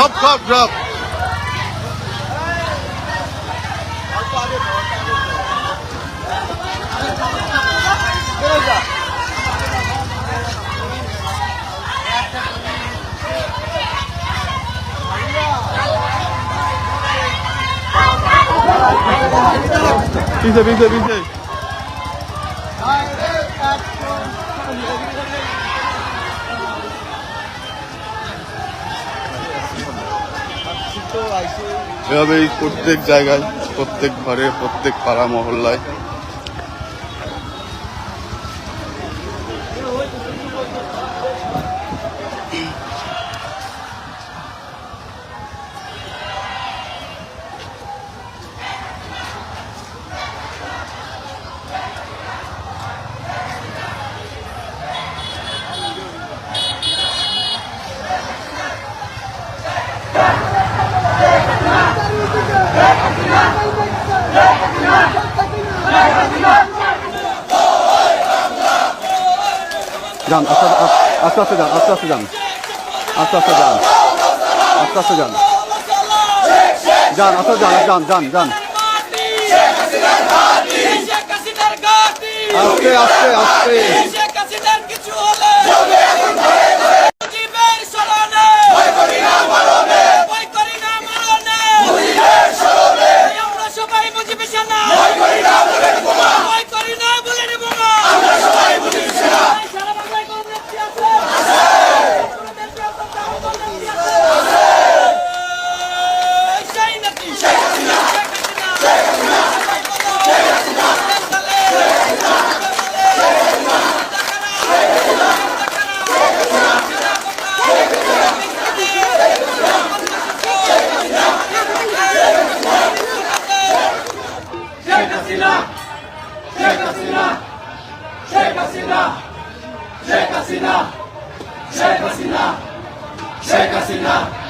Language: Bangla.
সব সব সব Bize bize bize. এভাবেই প্রত্যেক জায়গায় প্রত্যেক ঘরে প্রত্যেক পাড়া মহল্লায় যান আস্তে আস্তে যান আস্তে আস্তে যান আস্তে আস্তে যান আস্তে আস্তে যান যান আস্তে যান যান যান যান আস্তে আস্তে আস্তে Chega-se lá, chega-se lá, chega-se lá.